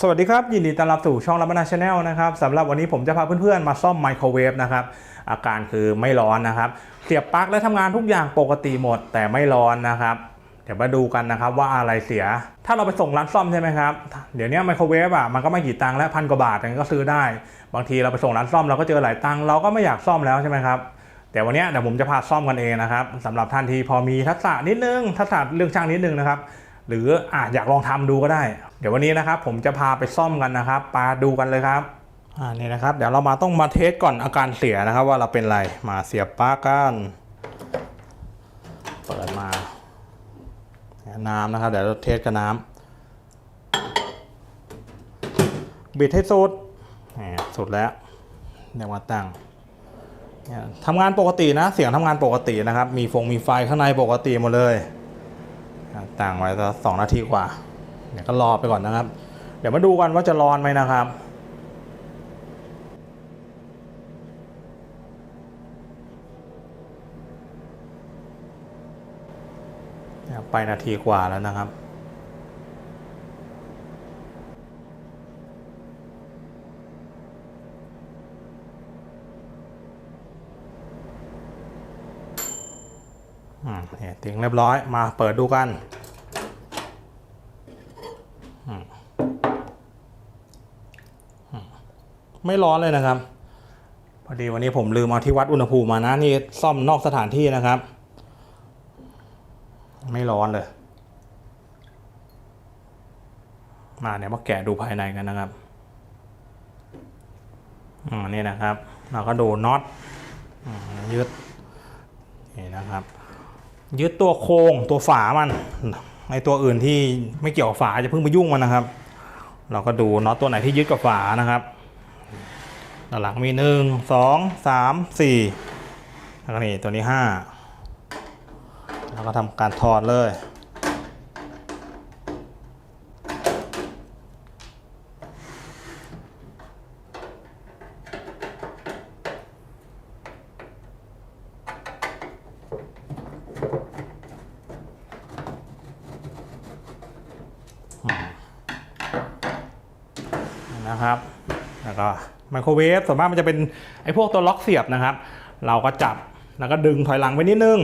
สวัสดีครับ ยินดีต้อนรับสู่ช่องรับนาชาแนลนะครับสำหรับวันนี้ผมจะพาเพื่อนๆ มาซ่อมไมโครเวฟนะครับอาการคือไม่ร้อนนะครับ เสียบปลั๊กและทำงานทุกอย่างปกติหมด แต่ไม่ร้อนนะครับเดี๋ยวมาดูกันนะครับว่าอะไรเสีย ถ้าเราไปส่งร้านซ่อมใช่ไหมครับ เดี๋ยวนี้ไมโครเวฟอะมันก็ไม่กี่ตังค์แล้วพันกว่าบาทอย่างนี้ก็ซื้อได้ บางทีเราไปส่งร้านซ่อมเราก็เจอหลายตังค์เราก็ไม่อยากซ่อมแล้วใช่ไหมครับ แต่วันนี้เดี๋ยวผมจะพาซ่อมกันเองนะครับสำหรับท่านที่พอมีทักษะนิดนึงทักษะเรื่องช่างนิดนึงนะครับ หรืออาจอยากลองทำดูก็ได้ เดี๋ยววันนี้นะครับผมจะพาไปซ่อมกันนะครับปาดูกันเลยครับอ่านี่นะครับ เดี๋ยวเรามาต้องมาเทสก่อนอาการเสียนะครับ ว่าเราเป็นอะไรมาเสียบปลั๊กกันเปิดมาน้ำนะครับ เดี๋ยวเราเทสกับน้ำบิดให้สุดสุดแล้วเดี๋ยวมาตั้งทำงานปกตินะ เสียงทำงานปกตินะครับ มีฟงมีไฟข้างในปกติหมดเลย ต่างไว้สักสองนาทีกว่าเดี๋ยวก็รอไปก่อนนะครับ เดี๋ยวมาดูกันว่าจะร้อนไหมนะครับไปนาทีกว่าแล้วนะครับอืมเนี่ยถึงเรียบร้อยมาเปิดดูกันอืมอืม ไม่ร้อนเลยนะครับ พอดีวันนี้ผมลืมเอาที่วัดอุณหภูมิมานะนี่ซ่อมนอกสถานที่นะครับ ไม่ร้อนเลย มาเดี๋ยมาแกะดูภายในกันนะครับอืมนี่นะครับ เราก็ดูน็อตอืมยึดนี่นะครับ ยึดตัวโครงตัวฝามันไอตัวอื่นที่ไม่เกี่ยวกับฝาจะเพิ่งไปยุ่งมันนะครับ เราก็ดูน็อตตัวไหนที่ยึดกับฝานะครับ ด้านหลังมีหนึ่งสองสามสี่แล้วก็นี่ตัวนี้ห้าแล้วก็ทำการถอดเลย นะครับ แล้วก็ ไมโครเวฟส่วนมากมันจะเป็นไอ้พวกตัวล็อกเสียบนะครับ เราก็จับแล้วก็ดึงถอยหลังไปนิดนึง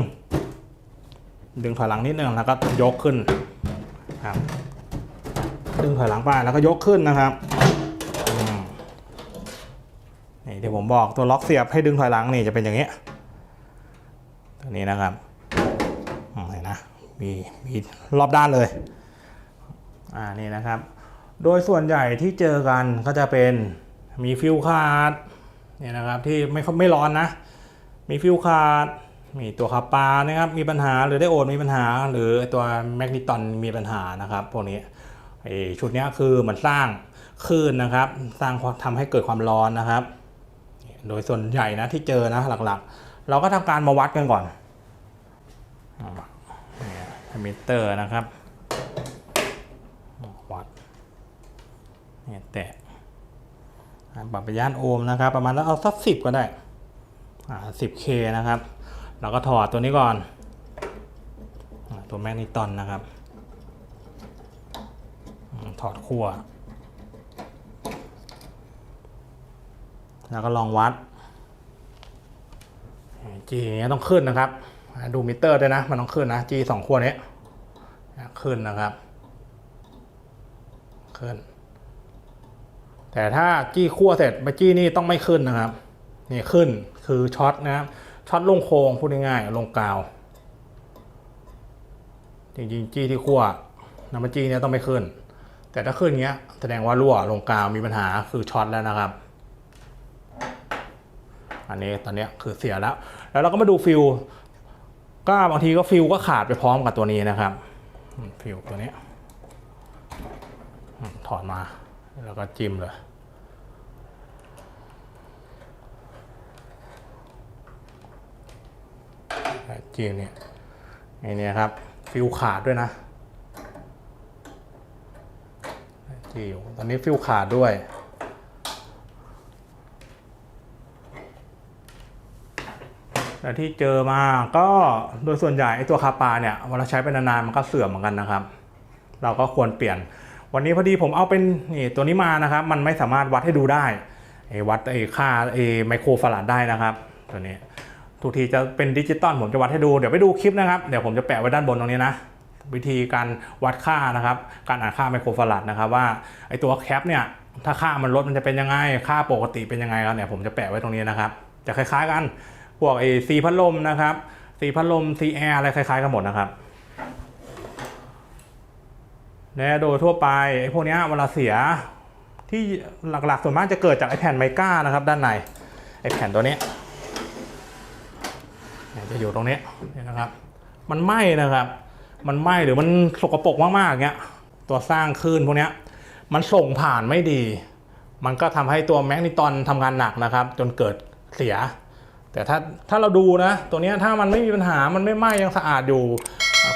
ดึงถอยหลังนิดนึงแล้วก็ยกขึ้นครับดึงถอยหลังไปแล้วก็ยกขึ้นนะครับนี่ที่ผมบอกตัวล็อกเสียบให้ดึงถอยหลังนี่จะเป็นอย่างนี้ตัวนี้นะครับอืมเห็นนะมีมีรอบด้านเลยอ่านี่นะครับ โดยส่วนใหญ่ที่เจอกันก็จะเป็น มีฟิวขาดเนี่ยนะครับที่ไม่ไม่ร้อนนะ มีฟิวขาด มีตัวคาปานะครับมีปัญหาหรือได้โอดมีปัญหา หรือตัวแมกนิตอนมีปัญหานะครับพวกนี้ชุดนี้คือมันสร้างคลื่นนะครับ สร้างความทำให้เกิดความร้อนนะครับ โดยส่วนใหญ่นะที่เจอนะหลักๆ เราก็ทำการมาวัดกันก่อนมิเตอร์นะครับวัดเนี่ยแตะ ปรับไปย่านโอห์มนะครับ ประมาณแล้วเอาสักสิบก็ได้สิบเคนะครับ เราก็ถอดตัวนี้ก่อนอตัวแมกนิตอนนะครับอถอดขั้วแล้วก็ลองวัดจีเนี้ยต้องขึ้นนะครับ ดูมิเตอร์ด้วยนะ มันต้องขึ้นนะจีสองขั้วนี้ขึ้นนะครับ ขึ้น แต่ถ้าจี้คั่วเสร็จไปจี้นี่ต้องไม่ขึ้นนะครับนี่ขึ้นคือช็อตนะครับช็อตลงโครงพูดง่ายๆลงกาว จริงๆจี้ที่คั่วน้ำมันจี้เนี่ยต้องไม่ขึ้น แต่ถ้าขึ้นเงี้ยแสดงว่ารั่วลงกาวมีปัญหาคือช็อตแล้วนะครับ อันนี้ตอนเนี้ยคือเสียแล้ว แล้วเราก็มาดูฟิวก็บางทีก็ฟิวก็ขาดไปพร้อมกับตัวนี้นะครับ ฟิวตัวนี้ถอดมา แล้วก็จิ้มเลยจิ้มเนี่ยไอเนี่ยครับ ฟิวขาดด้วยนะจิ้มตอนนี้ฟิวขาดด้วยแต่ที่เจอมาก็โดยส่วนใหญ่ไอ้ตัวคาปาเนี่ยเวลาใช้ไปนานๆมันก็เสื่อมเหมือนกันนะครับ เราก็ควรเปลี่ยน วันนี้พอดีผมเอาเป็นนี่ตัวนี้มานะครับ มันไม่สามารถวัดให้ดูได้ไอ้วัดไอค่าไอไมโครฟาราดได้นะครับ ตัวนี้ทุกทีจะเป็นดิจิตอลผมจะวัดให้ดูเดี๋ยวไปดูคลิปนะครับ เดี๋ยวผมจะแปะไว้ด้านบนตรงนี้นะวิธีการวัดค่านะครับ การอ่านค่าไมโครฟาราดนะครับว่าไอตัวแคปเนี่ยถ้าค่ามันลดมันจะเป็นยังไง ค่าปกติเป็นยังไงครับเนี่ยผมจะแปะไว้ตรงนี้นะครับ จะคล้ายๆกันพวกไอซีพัดลมนะครับซีพัดลมซีแอร์อะไรคล้ายๆกันหมดนะครับ และโดยทั่วไปไอ้พวกนี้เวลาเสียที่หลักๆส่วนมากจะเกิดจากไอ้แผ่นไมก้านะครับ ด้านในไอ้แผ่นตัวนี้จะอยู่ตรงนี้นี่นะครับ มันไหม้นะครับ มันไหม้หรือมันสกปรกมากๆเงี้ยตัวสร้างคลื่นพวกนี้มันส่งผ่านไม่ดี มันก็ทำให้ตัวแมกนิตอนทำงานหนักนะครับ จนเกิดเสีย แต่ถ้าถ้าเราดูนะ ตัวนี้ถ้ามันไม่มีปัญหามันไม่ไหม้ยังสะอาดอยู่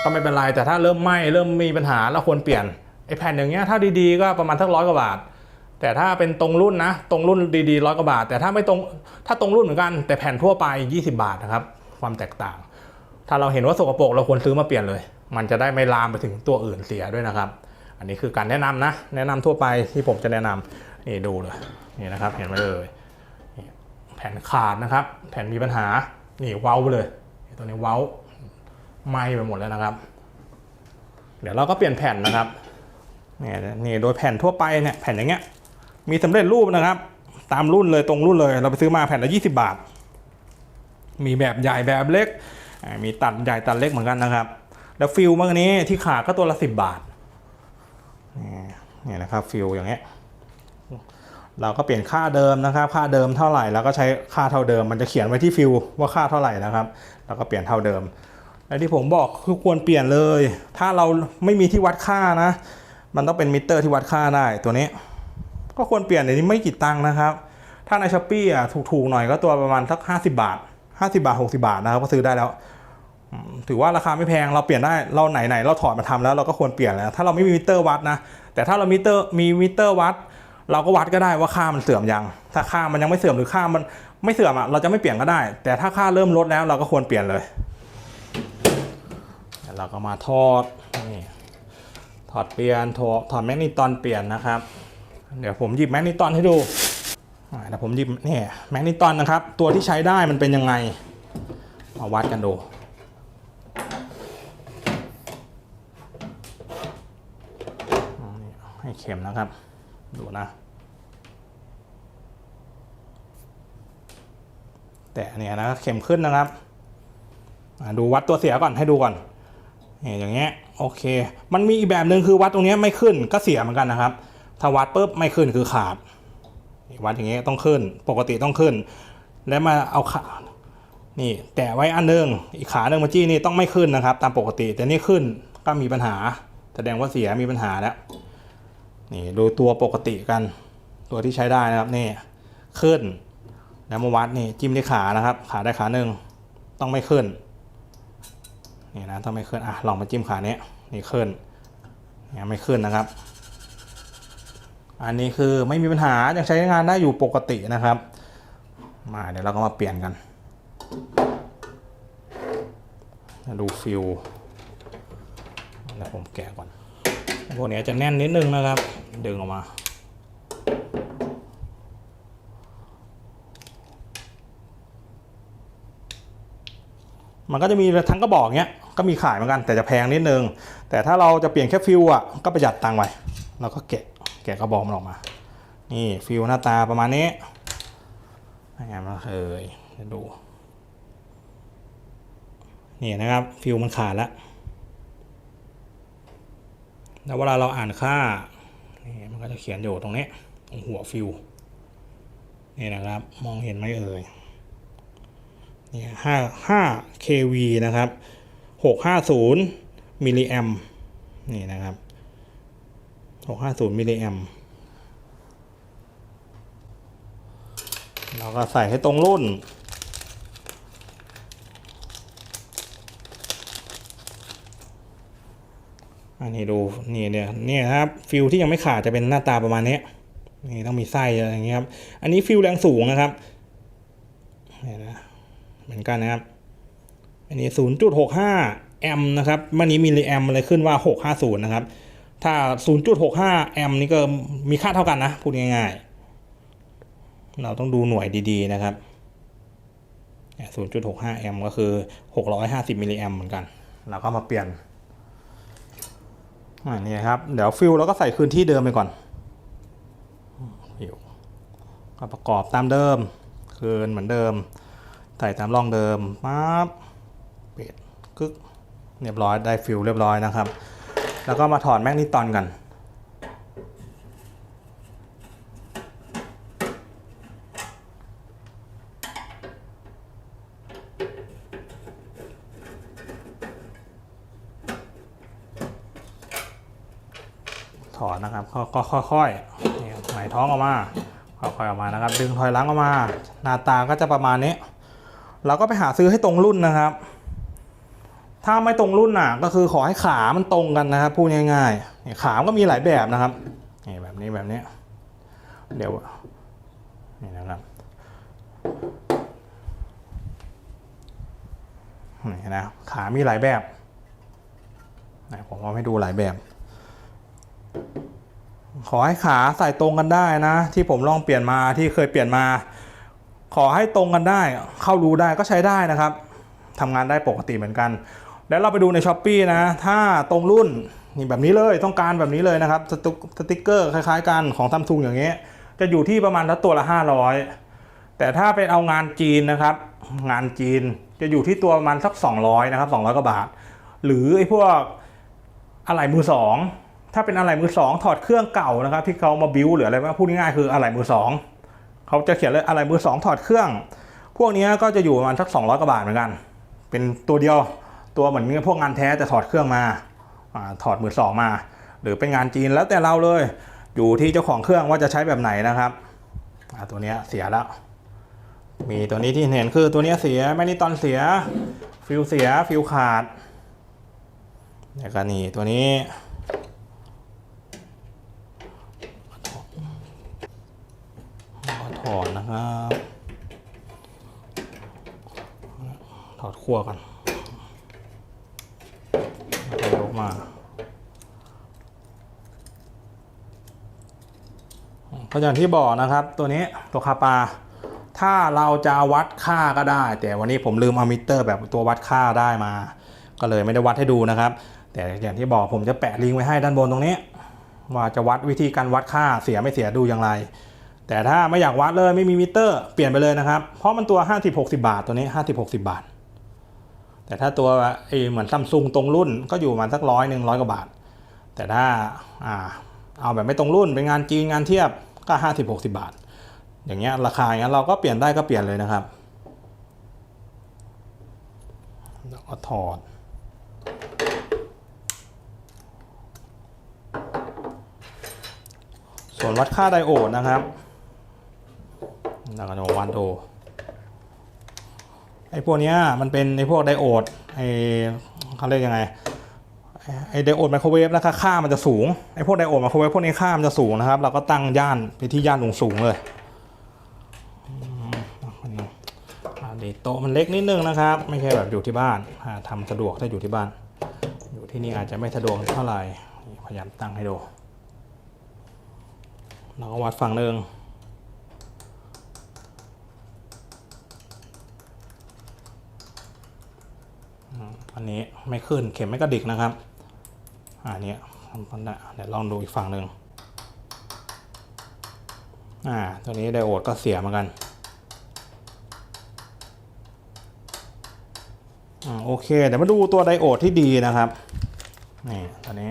ก็ไม่เป็นไรแต่ถ้าเริ่มไหม้เริ่มมีปัญหาเราควรเปลี่ยนไอ้แผ่นอย่างเงี้ยถ้าดีๆก็ประมาณสักร้อยกว่าบาท แต่ถ้าเป็นตรงรุ่นนะ ตรงรุ่นดีๆร้อยกว่าบาท แต่ถ้าไม่ตรงถ้าตรงรุ่นเหมือนกัน แต่แผ่นทั่วไป 20 บาทนะครับความแตกต่าง ถ้าเราเห็นว่าสกปรกเราควรซื้อมาเปลี่ยนเลย มันจะได้ไม่ลามไปถึงตัวอื่นเสียด้วยนะครับ อันนี้คือการแนะนำนะ แนะนำทั่วไปที่ผมจะแนะนำนี่ดูเลยนี่นะครับเห็นไหมเลยแผ่นขาดนะครับ แผ่นมีปัญหานี่เว้าไปเลยตัวนี้เว้า ไหม้ไปหมดแล้วนะครับ เดี๋ยวเราก็เปลี่ยนแผ่นนะครับนี่นี่โดยแผ่นทั่วไปเนี่ยแผ่นอย่างเงี้ยมีสำเร็จรูปนะครับ ตามรุ่นเลยตรงรุ่นเลย เราไปซื้อมาแผ่นละ 20 บาท มีแบบใหญ่แบบเล็ก มีตัดใหญ่ตัดเล็กเหมือนกันนะครับ แล้วฟิลเมื่อนี้ที่ขาดก็ตัวละสิบบาทนี่นี่นะครับฟิลอย่างเงี้ยเราก็เปลี่ยนค่าเดิมนะครับ ค่าเดิมเท่าไหร่ แล้วก็ใช้ค่าเท่าเดิม มันจะเขียนไว้ที่ฟิลว่าค่าเท่าไหร่นะครับ แล้วก็เปลี่ยนเท่าเดิม และที่ผมบอกคือควรเปลี่ยนเลย ถ้าเราไม่มีที่วัดค่านะ มันต้องเป็นมิเตอร์ที่วัดค่าได้ตัวนี้ ก็ควรเปลี่ยนเดี๋ยวนี้ไม่กี่ตังค์นะครับ ถ้าในช้อปปี้อะถูกๆหน่อยก็ตัวประมาณสัก50 บาท 50 บาท 60 บาทนะครับก็ซื้อได้แล้ว ถือว่าราคาไม่แพงเราเปลี่ยนได้เราไหนๆเราถอดมาทำแล้วเราก็ควรเปลี่ยนแล้ว ถ้าเราไม่มีมิเตอร์วัดนะ แต่ถ้าเรามิเตอร์มีมิเตอร์วัด เราก็วัดก็ได้ว่าค่ามันเสื่อมยัง ถ้าค่ามันยังไม่เสื่อมหรือค่ามันไม่เสื่อมอะเราจะไม่เปลี่ยนก็ได้ แต่ถ้าค่าเริ่มลดแล้วเราก็ควรเปลี่ยนเลย เราก็มาทอดนี่ถอดเปลี่ยนถอดถอดแมกนีตอนเปลี่ยนนะครับ เดี๋ยวผมหยิบแมกนีตอนให้ดูเดี๋ยวผมหยิบนี่แมกนีตอนนะครับ ตัวที่ใช้ได้มันเป็นยังไง มาวัดกันดูให้เข็มนะครับ ดูนะ แต่เนี่ยนะเข็มขึ้นนะครับอ่าดูวัดตัวเสียก่อนให้ดูก่อน นี่อย่างเงี้ยโอเค มันมีอีกแบบหนึ่งคือวัดตรงนี้ไม่ขึ้นก็เสียเหมือนกันนะครับ ถ้าวัดปุ๊บไม่ขึ้นคือขาด วัดอย่างเงี้ยต้องขึ้น ปกติต้องขึ้น แล้วมาเอาขานี่แตะไว้อันหนึงอีกขาหนึ่งเมื่อกี้นี่ต้องไม่ขึ้นนะครับ ตามปกติแต่นี่ขึ้นก็มีปัญหา แสดงว่าเสียมีปัญหาแล้วนี่ดูตัวปกติกัน ตัวที่ใช้ได้นะครับนี่ขึ้นแล้วมาวัดนี่จิ้มที่ขานะครับ ขาได้ขาหนึ่งต้องไม่ขึ้น นี่นะต้องไม่ขึ้นอะลองมาจิ้มขาเนี้ยนี่ขึ้นเนี่ยไม่ขึ้นนะครับ อันนี้คือไม่มีปัญหายังใช้งานได้อยู่ปกตินะครับ มาเดี๋ยวเราก็มาเปลี่ยนกัน ดูฟิลเดี๋ยวผมแกะก่อนพวกนี้จะแน่นนิดนึงนะครับ ดึงออกมามันก็จะมีทั้งกระบอกเนี้ย ก็มีขายเหมือนกันแต่จะแพงนิดนึง แต่ถ้าเราจะเปลี่ยนแค่ฟิวอะก็ประหยัดตังค์ไปเราก็แกะแกะกระบอกมันออกมา นี่ฟิวหน้าตาประมาณนี้ยังไงมาเอ่ยเดี๋ยวดูนี่นะครับฟิวมันขาดแล้วแล้วเวลาเราอ่านค่านี่มันก็จะเขียนอยู่ตรงนี้ตรงหัวฟิวนี่นะครับมองเห็นไหมเอ่ยนี่ห้าห้า kV นะครับ หกห้าศูนย์มิลลิแอมนี่นะครับหกห้าศูนย์มิลลิแอมเราก็ใส่ให้ตรงรุ่น อันนี้ดูนี่เนี่ยนี่ครับฟิลที่ยังไม่ขาดจะเป็นหน้าตาประมาณนี้นี่ต้องมีไส้อะไรอย่างเงี้ยครับ อันนี้ฟิลแรงสูงนะครับเนี่นะเหมือนกันนะครับ อันนี้ 0.65 แอมป์นะครับมันนี้มิลลิแอมอะไรขึ้นว่า 650 นะครับ ถ้า 0.65 แอมป์นี่ก็มีค่าเท่ากันนะ พูดง่ายๆ เราต้องดูหน่วยดีๆนะครับ 0.65 แอมป์ก็คือ 650 มิลลิแอมป์เหมือนกัน เราก็มาเปลี่ยนอันนี้ครับ เดี๋ยวฟิลเราก็ใส่คืนที่เดิมไปก่อนฟิลก็ประกอบตามเดิม คืนเหมือนเดิม ใส่ตามร่องเดิมปั๊บปิด กึกเรียบร้อยได้ฟิลเรียบร้อยนะครับ แล้วก็มาถอดแมกนิตอนกันถอดนะครับก็ค่อยๆนี่หมายท้องออกมาค่อยๆออกมานะครับ ดึงถอยหลังออกมา หน้าตาก็จะประมาณนี้ เราก็ไปหาซื้อให้ตรงรุ่นนะครับ ถ้าไม่ตรงรุ่นน่ะก็คือขอให้ขามันตรงกันนะครับพูดง่ายๆขามก็มีหลายแบบนะครับนี่แบบนี้แบบนี้ เดี๋ยวนี่นะครับนี่นะขามีหลายแบบผมเอาให้ดูหลายแบบ ขอให้ขาใส่ตรงกันได้นะ ที่ผมลองเปลี่ยนมาที่เคยเปลี่ยนมา ขอให้ตรงกันได้ เข้ารูได้ก็ใช้ได้นะครับทำงานได้ปกติเหมือนกัน แล้วเราไปดูในช้อปปีนะ ถ้าตรงรุ่นนี่แบบนี้เลยต้องการแบบนี้เลยนะครับสตุกสติกเกอร์คล้ายๆกันของซัมซุงอย่างเงี้ยจะอยู่ที่ประมาณละตัวละ 500 แต่ถ้าเป็นเอางานจีนนะครับ งานจีนจะอยู่ที่ตัวประมาณสัก 200 นะครับ 200กว่าบาท หรือไอ้พวกอะไหล่มือสองถ้าเป็นอะไหล่มือสองถอดเครื่องเก่านะครับ ที่เขามาบิวหรืออะไรว่าพูดง่ายๆคืออะไหล่มือสองเขาจะเขียนเลยอะไหล่มือสองถอดเครื่อง พวกนี้ก็จะอยู่ประมาณสัก 200กว่าบาทเหมือนกัน เป็นตัวเดียว ตัวเหมือนพวกงานแท้แต่ถอดเครื่องมาอถอดมือสองมา หรือเป็นงานจีนแล้วแต่เราเลย อยู่ที่เจ้าของเครื่องว่าจะใช้แบบไหนนะครับตัวนี้เสียแล้ว มีตัวนี้ที่เห็นคือตัวนี้เสียแมกนิตอนเสีย ฟิวเสียฟิวขาดแล้วก็นี่ตัวนี้ถอดนะครับ ถอดขั้วกัน ยกมาก็อย่างที่บอกนะครับตัวนี้ตัวคาปา ถ้าเราจะวัดค่าก็ได้ แต่วันนี้ผมลืมเอามิเตอร์แบบตัววัดค่าได้มา ก็เลยไม่ได้วัดให้ดูนะครับ แต่อย่างที่บอกผมจะแปะลิงก์ไว้ให้ด้านบนตรงนี้ ว่าจะวัดวิธีการวัดค่าเสียไม่เสียดูอย่างไร แต่ถ้าไม่อยากวัดเลยไม่มีมิเตอร์เปลี่ยนไปเลยนะครับ เพราะมันตัว 50 60 บาทตัวนี้ 50 60 บาท แต่ถ้าตัวไอเหมือนซัมซุงตรงรุ่นก็อยู่ประมาณสักร้อยหนึ่งร้อยกว่าบาท แต่ถ้าอ่าเอาแบบไม่ตรงรุ่นเป็นงานจีนงานเทียบก็50 60บหกสิบาท อย่างเงี้ยราคาอย่างเงี้ยเราก็เปลี่ยนได้ก็เปลี่ยนเลยนะครับแล้วก็ถอดส่วนวัดค่าไดโอดนะครับแล้วก็จะวัดดู ไอ้พวกเนี้ยมันเป็นไอ้พวกไดโอดไอ้เขาเรียกยังไงไอ้ไดโอดไมโครเวฟนะคะค่ามันจะสูงไอ้พวกไดโอดไมโครเวฟพวกนี้ค่ามันจะสูงนะครับ เราก็ตั้งย่านไปที่ย่านสูงๆเลยอ่าดีโต๊ะมันเล็กนิดนึงนะครับ ไม่ใช่แบบอยู่ที่บ้านาทำสะดวกถ้าอยู่ที่บ้าน อยู่ที่นี่อาจจะไม่สะดวกเท่าไหร่พยายามตั้งให้ดูเราก็วัดฝั่งหนึ่ง อันนี้ไม่ขึ้นเข็มไม่กระดิกนะครับ อันนี้เดี๋ยวลองดูอีกฝั่งหนึ่งอ่าตัวนี้ไดโอดก็เสียเหมือนกันอโอเคเดี๋ยวมาดูตัวไดโอดที่ดีนะครับนี่ตัวนี้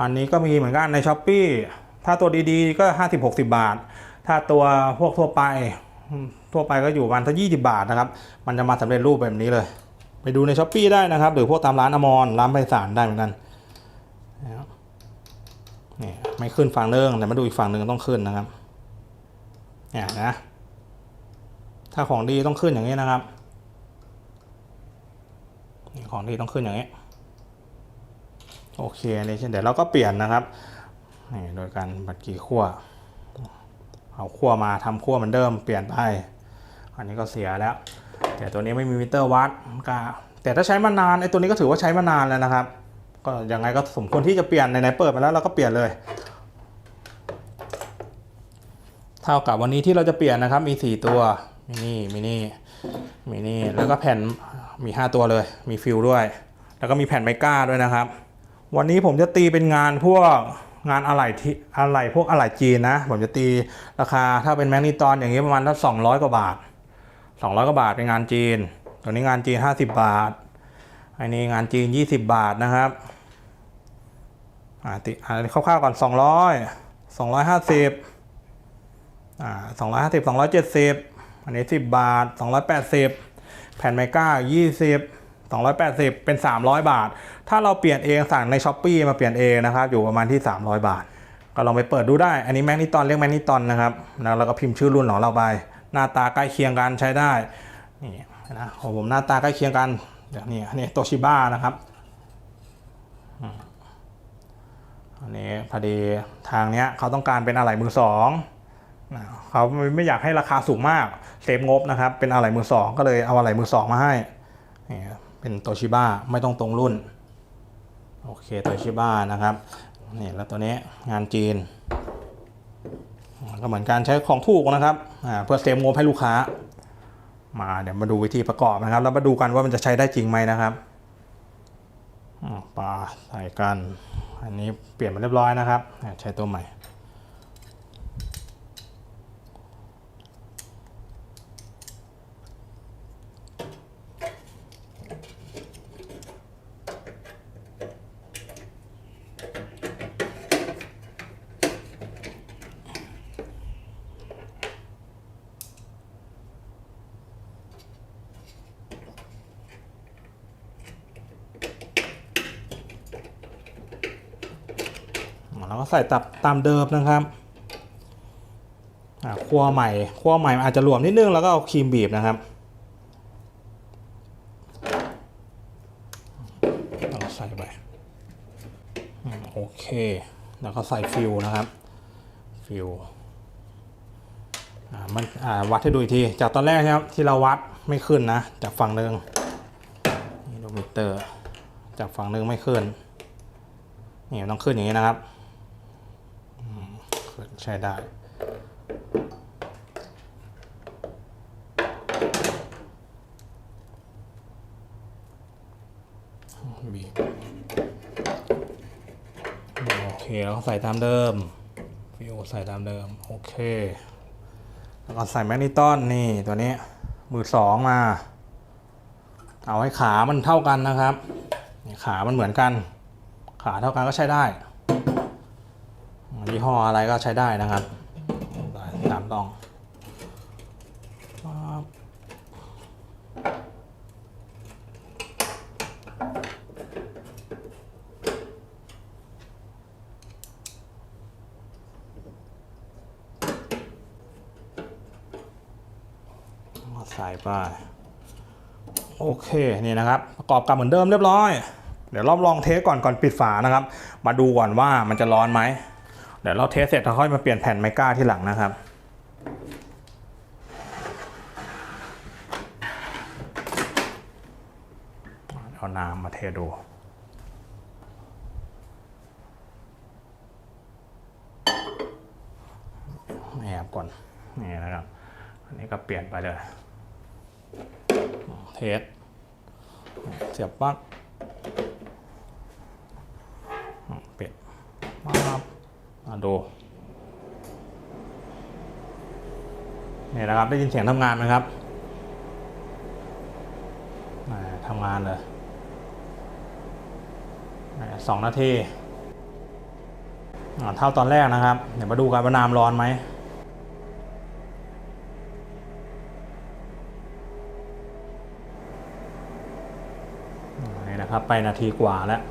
อันนี้ก็มีเหมือนกันในช้อปปีถ้าตัวดีๆก็ 50 60 บาท ถ้าตัวพวกทั่วไปทั่วไปก็อยู่ประมาณทั้ง20บาทนะครับ มันจะมาสำเร็จรูปแบบนี้เลย ไปดูในช้อปปีได้นะครับ หรือพวกตามร้านอมรร้านไพศาลได้เหมือนกันนะครับนี่ไม่ขึ้นฝั่งหนึงแต่มาดูอีกฝั่งหนึ่งต้องขึ้นนะครับเนี่ยนะถ้าของดีต้องขึ้นอย่างนี้นะครับของดีต้องขึ้นอย่างนี้โอเคอันนี้เดี๋ยวเราก็เปลี่ยนนะครับนี่โดยการบัดกี่ขั้วเอาขั้วมาทำขั้วเหมือนเดิมเปลี่ยนไป อันนี้ก็เสียแล้ว แต่ตัวนี้ไม่มีมิเตอร์วัดก็แต่ถ้าใช้มานานไอ้ตัวนี้ก็ถือว่าใช้มานานแล้วนะครับ ก็ยังไงก็สมควรที่จะเปลี่ยนไหนๆเปิดมาแล้วเราก็เปลี่ยนเลย เท่ากับวันนี้ที่เราจะเปลี่ยนนะครับ มี 4 ตัวมินี่มินี่มินี่แล้วก็แผ่นมี 5 ตัวเลย มีฟิลด้วย แล้วก็มีแผ่นไมก้าด้วยนะครับ วันนี้ผมจะตีเป็นงานพวกงานอะไหล่ที่อะไหล่พวกอะไหล่จีนนะ ผมจะตีราคาถ้าเป็นแมกนีตอนอย่างนี้ประมาณถ้า200กว่าบาท 200กว่าบาทเป็นงานจีน ตัวนี้งานจีน 50 บาท อันนี้งานจีน 20 บาทนะครับอ่าติอ่าคร่าวๆก่อน 200 250อ่า250 270 อันนี้ 10 บาท 280 แผ่นไมก้า 20 280 เป็น 300 บาท ถ้าเราเปลี่ยนเองสั่งในช้อปปีมาเปลี่ยนเองนะครับ อยู่ประมาณที่ 300 บาท ก็ลองไปเปิดดูได้ อันนี้แมกนิตอนเรียกแมกนิตอนนะครับ แล้วเราก็พิมพ์ชื่อรุ่นของเราไป หน้าตาใกล้เคียงกันใช้ได้นี่นะของผมหน้าตาใกล้เคียงกันเดี๋ยวนี่อันนี้โตชิบ้านะครับอันนี้พอดีทางเนี้ยเขาต้องการเป็นอะไหล่มือสองเขาไม่อยากให้ราคาสูงมากเซฟงบนะครับเป็นอะไหล่มือสองก็เลยเอาอะไหล่มือสองมาให้นี่เป็นโตชิบ้าไม่ต้องตรงรุ่นโอเคโตชิบ้านะครับนี่แล้วตัวนี้งานจีน ก็เหมือนการใช้ของถูกนะครับเพื่อเซฟงบให้ลูกค้า มาเดี๋ยวมาดูวิธีประกอบนะครับ แล้วมาดูกันว่ามันจะใช้ได้จริงไหมนะครับปลาใส่กัน อันนี้เปลี่ยนมาเรียบร้อยนะครับ ใช้ตัวใหม่ ใส่ตับตามเดิมนะครับคั่วใหม่คั่วใหม่อาจจะหลวมนิดนึงแล้วก็เอาครีมบีบนะครับแล้วก็ใส่ไปอโอเค แล้วก็ใส่ฟิวนะครับ ฟิวอ่ามันอ่าวัดให้ดูอีกที จากตอนแรกครับที่เราวัดไม่ขึ้นนะ จากฝั่งหนึ่งนี่ดูมิเตอร์ จากฝั่งหนึ่งไม่ขึ้นนี่ต้องขึ้นอย่างนี้นะครับ ใช้ได้บีบโอเคแล้วใส่ตามเดิมฟิวใส่ตามเดิม โอเค แล้วก็ใส่แมกนีตอนนี่ตัวนี้มือสองมา เอาให้ขามันเท่ากันนะครับ ขามันเหมือนกัน ขาเท่ากันก็ใช้ได้ ยี่ห้ออะไรก็ใช้ได้นะครับได้ตามต้องใส่ไปโอเคนี่นะครับประกอบกับเหมือนเดิมเรียบร้อย เดี๋ยวรอบลองเทสก่อนก่อนปิดฝานะครับ มาดูก่อนว่ามันจะร้อนไหม เดี๋ยวเราเทสเสร็จเราค่อยมาเปลี่ยนแผ่นไมก้าที่หลังนะครับเอาน้ำมาเทดูนี่ครับก่อนนี่นะครับ อันนี้ก็เปลี่ยนไปเลย เทสเสียบปลั๊กเปลี่ยนปั๊บ มาดู นี่นะครับ ได้ยินเสียงทำงานไหมครับทำงานเลยสองนาทีเท่าตอนแรกนะครับ เดี๋ยวมาดูกันว่าน้ำร้อนไหมนี่นะครับ ไปนาทีกว่าแล้ว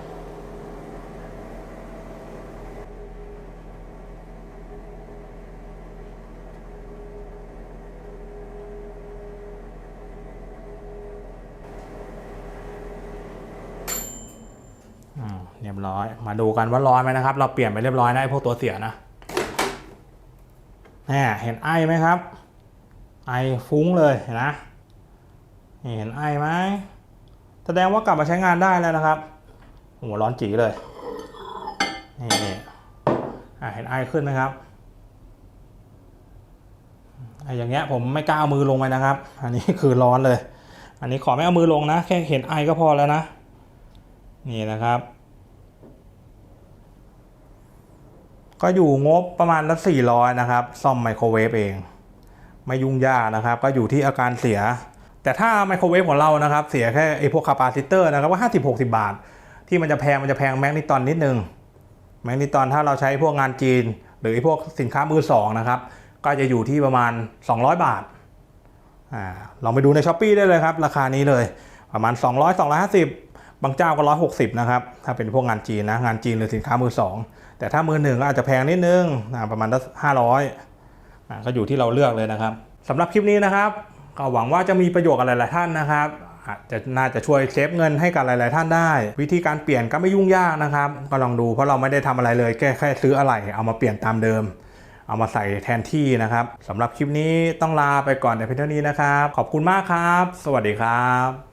อืมเรียบร้อย มาดูกันว่าร้อนไหมนะครับ เราเปลี่ยนไปเรียบร้อยนะไอ้พวกตัวเสียนะแหมเห็นไอไหมครับ ไอฟุ้งเลยเห็นนะนี่เห็นไอไหมแสดงว่ากลับมาใช้งานได้แล้วนะครับหัวร้อนจีเลยนี่เห็นไอขึ้นนะครับไออย่างเงี้ยผมไม่กล้าเอามือลงไปนะครับ อันนี้คือร้อนเลย อันนี้ขอไม่เอามือลงนะ แค่เห็นไอก็พอแล้วนะ นี่นะครับ ก็อยู่งบประมาณละ400นะครับ ซ่อมไมโครเวฟเอง ไม่ยุ่งยากนะครับ ก็อยู่ที่อาการเสีย แต่ถ้าไมโครเวฟของเรานะครับ เสียแค่ไอพวกคาปาซิเตอร์นะครับว่า 50-60 บาท ที่มันจะแพงมันจะแพงแมกนิตอนนิดนึง แมกนิตอนถ้าเราใช้พวกงานจีน หรือไอพวกสินค้ามือสองนะครับ ก็จะอยู่ที่ประมาณ 200 บาทอ่าลองไปดูในช้อปปีได้เลยครับ ราคานี้เลย ประมาณ 200 250 บางเจ้าก็ 160 นะครับ ถ้าเป็นพวกงานจีนนะ งานจีนหรือสินค้ามือสอง แต่ถ้ามือหนึ่งก็อาจจะแพงนิดนึงอ่าประมาณห้าร้อยก็อยู่ที่เราเลือกเลยนะครับสำหรับคลิปนี้นะครับก็หวังว่าจะมีประโยชน์กับหลายๆท่านนะครับอาจจะน่าจะช่วยเซฟเงินให้กับหลาย ๆ ท่านได้ วิธีการเปลี่ยนก็ไม่ยุ่งยากนะครับก็ลองดูเพราะเราไม่ได้ทำอะไรเลยแค่แค่ซื้ออะไรเอามาเปลี่ยนตามเดิม เอามาใส่แทนที่นะครับสำหรับคลิปนี้ต้องลาไปก่อนแต่เพียงเท่านี้นะครับ ขอบคุณมากครับ สวัสดีครับ